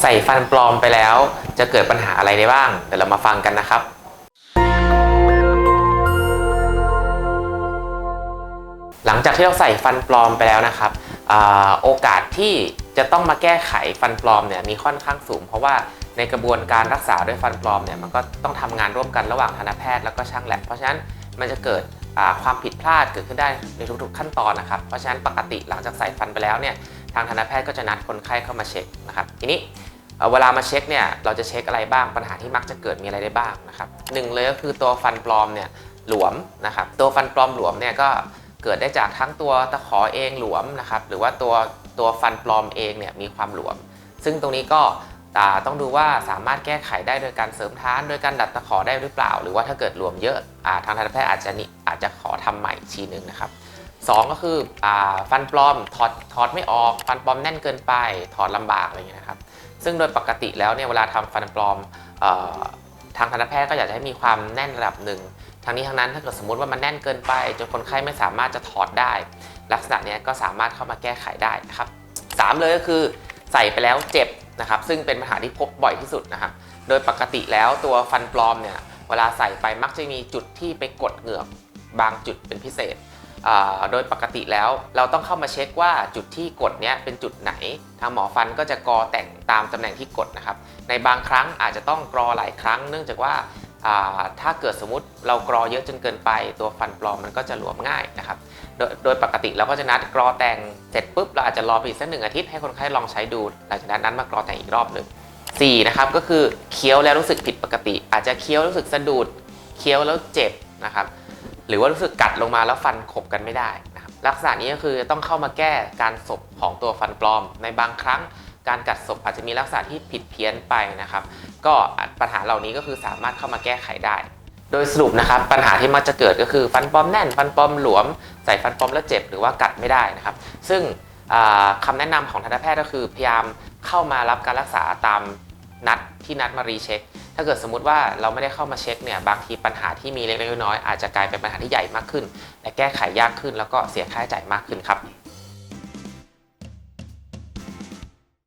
ใส่ฟันปลอมไปแล้ว จะเกิดปัญหาอะไรได้บ้าง เดี๋ยวเรามาฟังกันนะครับ หลังจากที่เราใส่ฟันปลอมไปแล้วนะครับอโอกาสที่จะต้องมาแก้ไขฟันปลอมเนี่ยมีค่อนข้างสูง เพราะว่าในกระบวนการรักษาด้วยฟันปลอมเนี่ยมันก็ต้องทำงานร่วมกันระหว่างทันตแพทย์แล้วก็ช่างแลบเพราะฉะนั้นมันจะเกิดความผิดพลาดเกิดขึ้นได้ในทุกๆขั้นตอนนะครับ เพราะฉะนั้นปกติหลังจากใส่ฟันไปแล้วเนี่ย ทางทันตแพทย์ก็จะนัดคนไข้เข้ามาเช็คนะครับทีนี้เวลามาเช็คเนี่ยเราจะเช็คอะไรบ้างปัญหาที่มักจะเกิดมีอะไรได้บ้างนะครับหนึ่งเลยก็คือตัวฟันปลอมเนี่ยหลวมนะครับตัวฟันปลอมหลวมเนี่ยก็เกิดได้จากทั้งตัวตะขอเองหลวมนะครับหรือว่าตัวตัวฟันปลอมเองเนี่ยมีความหลวม ซึ่งตรงนี้ก็อ่าต้องดูว่าสามารถแก้ไขได้โดยการเสริมทาน โดยการดัดตะขอได้หรือเปล่า หรือว่าถ้าเกิดหลวมเยอะอาทางทันตแพทย์อาจจะนิอาจจะขอทำใหม่ทีหนึ่งนะครับ สองก็คือฟันปลอมถอดถอดไม่ออกฟันปลอมแน่นเกินไปถอดลำบากอะไรอย่างเงี้ยนะครับ ซึ่งโดยปกติแล้วเนี่ยเวลาทำฟันปลอมออทางทันตแพทย์ก็อยากจะให้มีความแน่นระดับหนึ่งทางนี้ทั้งนั้นถ้าเกิดสมมติว่ามันแน่นเกินไปจนคนไข้ไม่สามารถจะถอดได้ ลักษณะนี้ก็สามารถเข้ามาแก้ไขได้นะครับสามเลยก็คือใส่ไปแล้วเจ็บนะครับ ซึ่งเป็นปัญหาที่พบบ่อยที่สุดนะครับ โดยปกติแล้วตัวฟันปลอมเนี่ยเวลาใส่ไปมักจะมีจุดที่ไปกดเหงือกบางจุดเป็นพิเศษ โดยปกติแล้วเราต้องเข้ามาเช็คว่าจุดที่กดเนี้ยเป็นจุดไหน ทางหมอฟันก็จะกรอแต่งตามตำแหน่งที่กดนะครับ ในบางครั้งอาจจะต้องกรอหลายครั้ง เนื่องจากว่าถ้าเกิดสมมติเรากรอเยอะจนเกินไป ตัวฟันปลอมมันก็จะหลวมง่ายนะครับโดยโดยปกติเราก็จะนัดกรอแต่งเสร็จปุ๊บเราอาจจะรอไปอีกสักหนึ่งอาทิตย์ให้คนไข้ลองใช้ดูหลังจากนั้นนัดมากรอแต่งอีกรอบหนึ่งสี่นะครับก็คือเคี้ยวแล้วรู้สึกผิดปกติ อาจจะเคี้ยวรู้สึกสะดุดเคี้ยวแล้วเจ็บนะครับ หรือว่ารู้สึกกัดลงมาแล้วฟันขบกันไม่ได้นะครับลักษณะนี้ก็คือต้องเข้ามาแก้การศพของตัวฟันปลอม ในบางครั้งการกัดศพอาจจะมีลักษณะที่ผิดเพี้ยนไปนะครับ ก็ปัญหาเหล่านี้ก็คือสามารถเข้ามาแก้ไขได้ โดยสรุปนะครับปัญหาที่มักจะเกิดก็คือฟันปลอมแน่น ฟันปลอมหลวม ใส่ฟันปลอมแล้วเจ็บหรือว่ากัดไม่ได้นะครับ ซึ่งอ่าคำแนะนำของทันตแพทย์ก็คือพยายามเข้ามารับการรักษาตามนัดที่นัดมารีเช็ค ถ้าเกิดสมมติว่าเราไม่ได้เข้ามาเช็คเนี่ยบางทีปัญหาที่มีเล็กๆน้อยๆอาจจะกลายเป็นปัญหาที่ใหญ่มากขึ้น และแก้ไขยากขึ้นแล้วก็เสียค่าใช้จ่ายมากขึ้นครับ